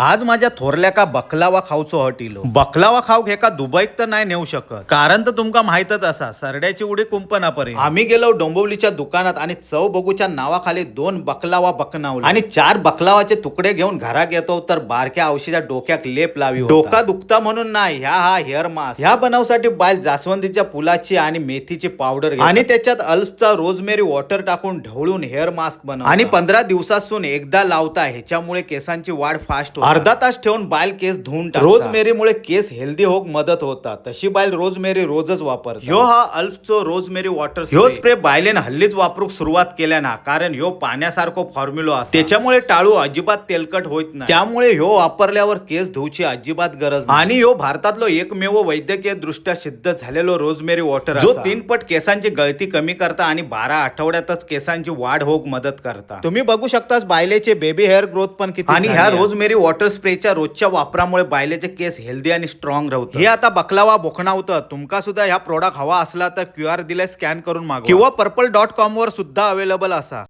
आज माझ्या थोरल्या का बकलावा खाऊचो हट इलो. बकलावा खाऊक हे का दुबईत तर नाही नेऊ शकत. कारण तर तुमका माहितच असा सरड्याची उडी कुंपना परी आम्ही गेलो डोंबिवलीच्या दुकानात आणि चव बघूच्या नावाखाली दोन बकलावा बकनावले. आणि चार बकलावाचे तुकडे घेऊन घरात येतो तर बारक्या औषधा डोक्यात लेप लावी डोका दुखता म्हणून नाही ह्या हा हेअर मास्क. ह्या बनवसाठी बायल जास्वंदीच्या फुलाची आणि मेथीची पावडर आणि त्याच्यात अल्पचा रोजमेरी वॉटर टाकून ढवळून हेअर मास्क बनव आणि पंधरा दिवसातून एकदा लावता ह्याच्यामुळे केसांची वाढ फास्ट होते. अर्धा तास ठेवून बायल केस धुवून रोजमेरीमुळे केस हेल्दी होक मदत होता तशी बायल रोजमेरी रोजच वापरत ह्यो हा अल्फचो रोजमेरी वॉटर ह्यो स्प्रे. बायलेन हल्लीच वापरूक सुरुवात केल्या ना कारण ह्यो पाण्यासारखो फॉर्म्युलो असतो त्याच्यामुळे टाळू अजिबात तेलकट होत नाही. त्यामुळे ह्यो वापरल्यावर केस धुवची अजिबात गरज. आणि ह्यो भारतातलो एकमेव वैद्यकीय दृष्ट्या सिद्ध झालेलो रोजमेरी वॉटर जो तीन पट केसांची गळती कमी करता आणि बारा आठवड्यातच केसांची वाढ होक मदत करता. तुम्ही बघू शकताच बायलेचे बेबी हेअर ग्रोथ पण किती आणि ह्या रोजमेरी वॉटर स्प्रेच्या रोजच्या वापरामुळे बायलेचे केस हेल्दी आणि स्ट्रॉंग राहतात. हे आता बकलावा बोखणावतं तुमका सुद्धा ह्या प्रोडक्ट हवा असला तर क्यू आर दिलाय स्कॅन करून मागवा. किंवा पर्पल डॉट कॉम वर सुद्धा अवेलेबल असा.